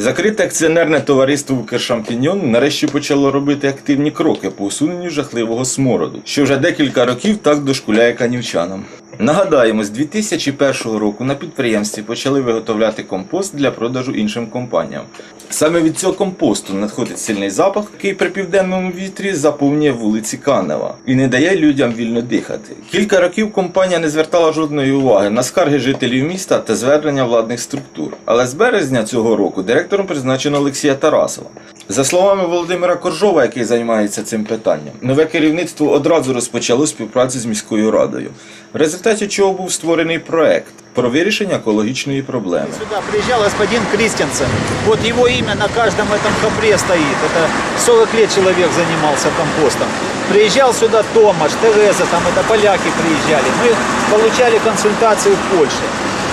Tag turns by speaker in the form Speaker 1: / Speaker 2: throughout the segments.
Speaker 1: Закрите акціонерне товариство Укршампіньон нарешті почало робити активні кроки по усуненню жахливого смороду, що вже декілька років так дошкуляє канівчанам. Нагадаємо, з 2001 року на підприємстві почали виготовляти компост для продажу іншим компаніям. Саме від цього компосту надходить сильний запах, який при південному вітрі заповнює вулиці Канева і не дає людям вільно дихати. Кілька років компанія не звертала жодної уваги на скарги жителів міста та звернення владних структур. Але з березня цього року директором призначено Олексія Тарасова. За словами Володимира Коржова, який займається цим питанням, нове керівництво одразу розпочало співпрацю з міською радою, в результаті чого був створений проект про вирішення екологічної проблеми.
Speaker 2: Сюда приезжал господин Кристенсен. Вот его имя на каждом этом хопре стоит. Это 40 лет человек занимался компостом. Приезжал сюда Томаш, Тереза, там это поляки приезжали. Мы получали консультации в Польше.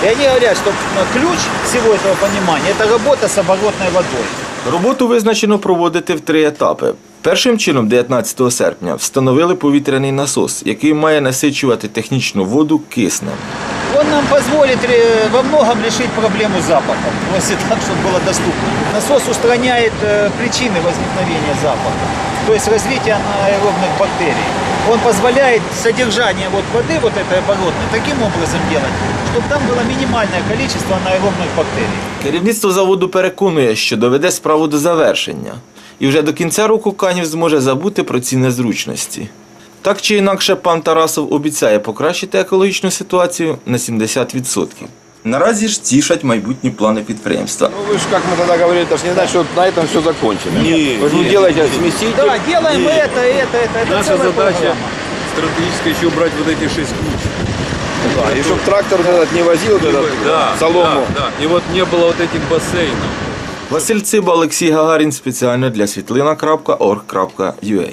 Speaker 2: И они говорят, что э, ключ всего этого понимания – это работа с оборотной водой.
Speaker 1: Роботу визначено проводити в три етапи. Першим чином, 19 серпня, встановили повітряний насос, який має насичувати технічну воду киснем.
Speaker 2: Он нам позволит э, во многом решить проблему запаха, ну, если так, чтобы было доступно. Насос устраняет э, причины возникновения запаха, то есть развитие аэробных бактерий. Он позволяет содержание вот воды, вот этой оборотной, таким образом делать, чтобы там было минимальное количество анаэробных бактерий.
Speaker 1: Керівництво заводу переконує, що доведе справу до завершення, і вже до кінця року Канів зможе забути про ці незручності. Так чи інакше, пан Тарасов обіцяє покращити екологічну ситуацію на 70%. Наразі ж тішать майбутні плани підприємства.
Speaker 3: Ну вы же, как мы тогда говорили, это ж не значит, что на этом все закончено.
Speaker 4: Не,
Speaker 3: вы же
Speaker 4: не,
Speaker 3: делаете
Speaker 4: не.
Speaker 3: смеситель.
Speaker 2: Да, делаем
Speaker 4: Нет.
Speaker 2: это, это, это, это
Speaker 4: Наша
Speaker 2: целая
Speaker 4: задача
Speaker 2: программа.
Speaker 4: стратегически еще убрать вот эти шесть куч.
Speaker 3: Да, и чтобы трактор вот этот не возил вот этот
Speaker 4: Да,
Speaker 3: солому.
Speaker 4: да, да. И вот не было вот этих бассейнов.
Speaker 1: Василь Циба, Олексій Гагарін спеціально для світлина.орг.ua